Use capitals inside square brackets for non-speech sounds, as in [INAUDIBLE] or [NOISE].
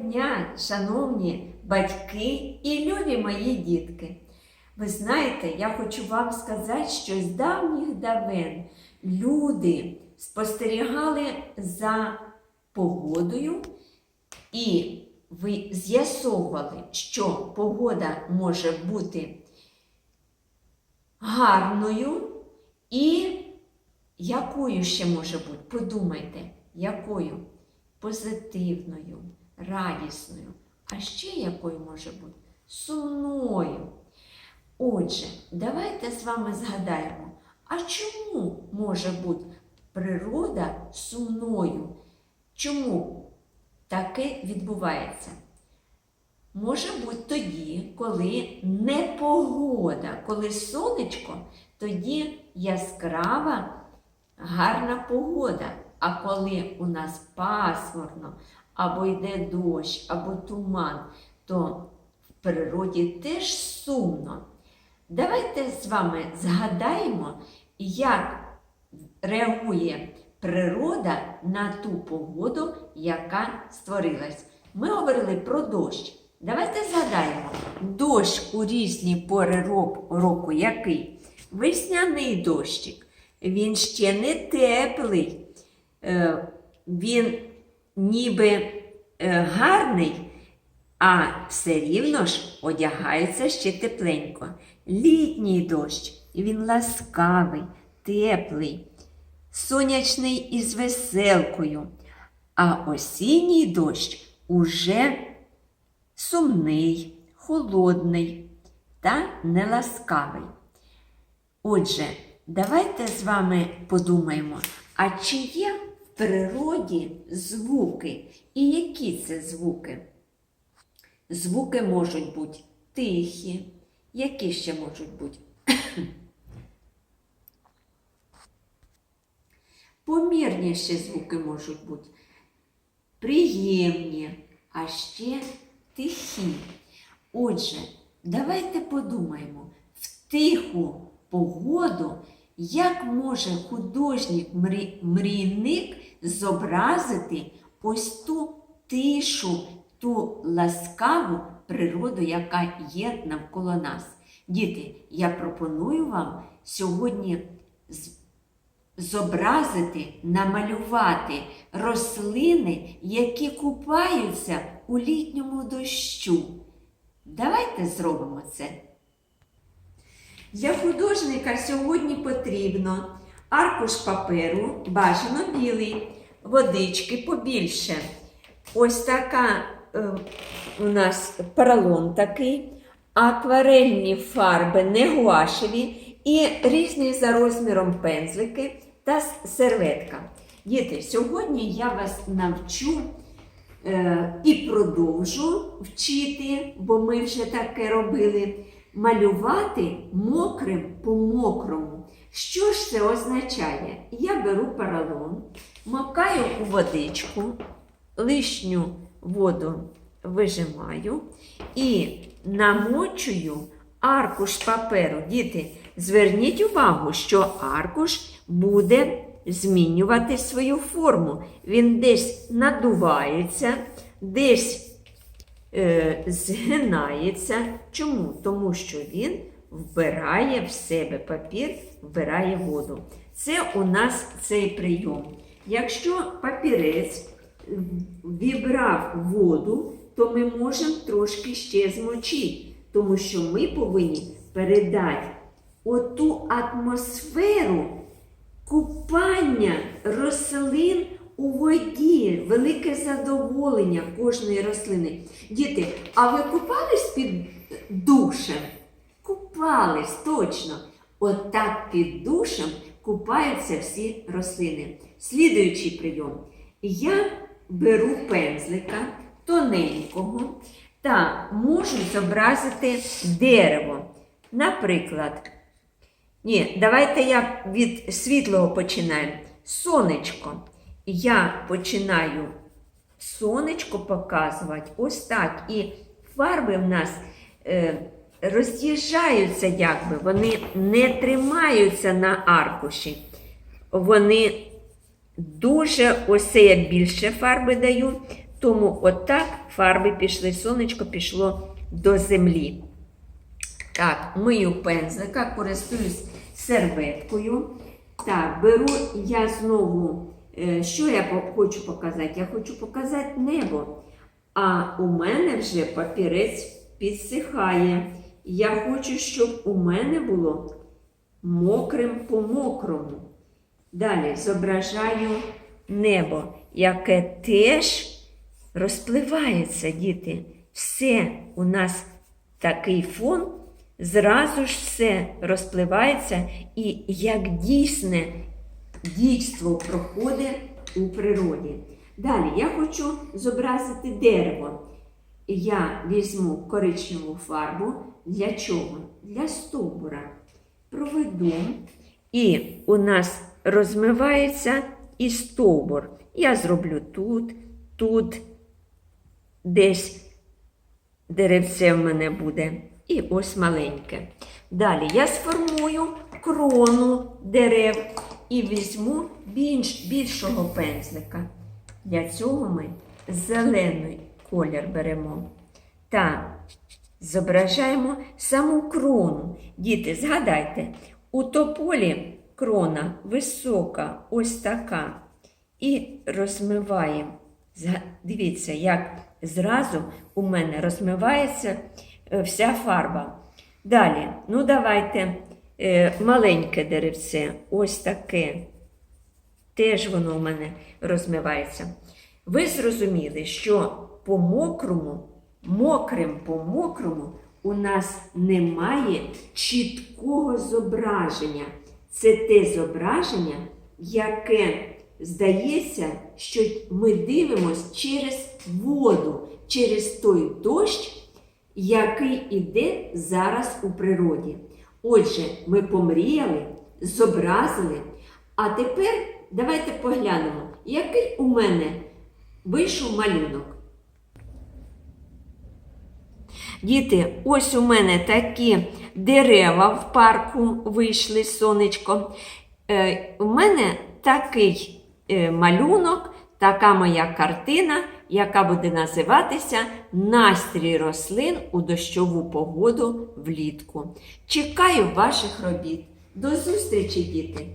дня, шановні батьки і любі мої дітки! Ви знаєте, я хочу вам сказати, що з давніх давен люди спостерігали за погодою і ви з'ясовували, що погода може бути гарною і якою ще може бути? Подумайте, якою? Позитивною, радісною. А ще якою може бути? Сумною. Отже, давайте з вами згадаємо, а чому може бути природа сумною? Чому таке відбувається? Може бути тоді, коли непогода, коли сонечко, тоді яскрава, гарна погода. А коли у нас пасмурно, або йде дощ, або туман, то в природі теж сумно. Давайте з вами згадаємо, як реагує природа на ту погоду, яка створилась. Ми говорили про дощ. Давайте згадаємо, дощ у різні пори року який? Весняний дощик. Він ще не теплий. Е, Він ніби е, гарний, а все рівно ж одягається ще тепленько. Літній дощ, він ласкавий, теплий, сонячний із веселкою, а осінній дощ уже сумний, холодний та неласкавий. Отже, давайте з вами подумаємо, а чи є природі звуки? І які це звуки? Звуки можуть бути тихі. Які ще можуть бути? [COUGHS] Помірніші звуки можуть бути. Приємні, а ще тихі. Отже, давайте подумаємо, в тиху погоду, як може художник-мрійник зобразити ось ту тишу, ту ласкаву природу, яка є навколо нас. Діти, я пропоную вам сьогодні зобразити, намалювати рослини, які купаються у літньому дощу. Давайте зробимо це. Для художника сьогодні потрібно аркуш паперу, бажано білий, водички побільше. Ось така е, у нас поролон такий, акварельні фарби, не гуашеві і різні за розміром пензлики та серветка. Діти, сьогодні я вас навчу е, і продовжу вчити, бо ми вже таке робили, малювати мокрим по мокрому. Що ж це означає? Я беру поролон, макаю у водичку, лишню воду вижимаю і намочую аркуш паперу. Діти, зверніть увагу, що аркуш буде змінювати свою форму. Він десь надувається, десь е, згинається. Чому? Тому що він вбирає в себе папір, вбирає воду. Це у нас цей прийом. Якщо папірець вібрав воду, то ми можемо трошки ще змочити, тому що ми повинні передати оту атмосферу купання рослин у воді, велике задоволення кожної рослини. Діти, а ви купались під душем? Купались, точно. Отак під душем купаються всі рослини. Слідуючий прийом. Я беру пензлика тоненького та можу зобразити дерево. Наприклад, ні, давайте я від світлого починаю. Сонечко. Я починаю сонечко показувати ось так. І фарби в нас е, роз'їжджаються, якби, вони не тримаються на аркуші. Вони дуже ось я більше фарби даю, тому отак фарби пішли, сонечко пішло до землі. Так, мию пензлика, користуюсь серветкою. Так, беру я знову, що я хочу показати? Я хочу показати небо. А у мене вже папірець підсихає. Я хочу, щоб у мене було мокрим по мокрому. Далі зображаю небо, яке теж розпливається, діти. Все у нас такий фон, зразу ж все розпливається, і як дійсне дійство проходить у природі. Далі я хочу зобразити дерево. Я візьму коричневу фарбу. Для чого? Для стовбура. Проведу. І у нас розмивається і стовбур. Я зроблю тут, тут, десь деревце в мене буде. І ось маленьке. Далі я сформую крону дерев і візьму більш, більшого пензлика. Для цього ми зелений колір беремо та зображаємо саму крону. Діти, згадайте, у тополі крона висока, ось така. І розмиваємо. Дивіться, як зразу у мене розмивається е, вся фарба. Далі, ну давайте маленьке деревце, ось таке. Теж воно у мене розмивається. Ви зрозуміли, що по мокрому, мокрим по мокрому у нас немає чіткого зображення. Це те зображення, яке здається, що ми дивимося через воду, через той дощ, який іде зараз у природі. Отже, ми помріяли, зобразили, а тепер давайте поглянемо, який у мене вийшов малюнок. Діти, ось у мене такі дерева в парку вийшли сонечко. Е, у мене такий е, малюнок, така моя картина, яка буде називатися Настрій рослин у дощову погоду влітку. Чекаю ваших робіт. До зустрічі, діти!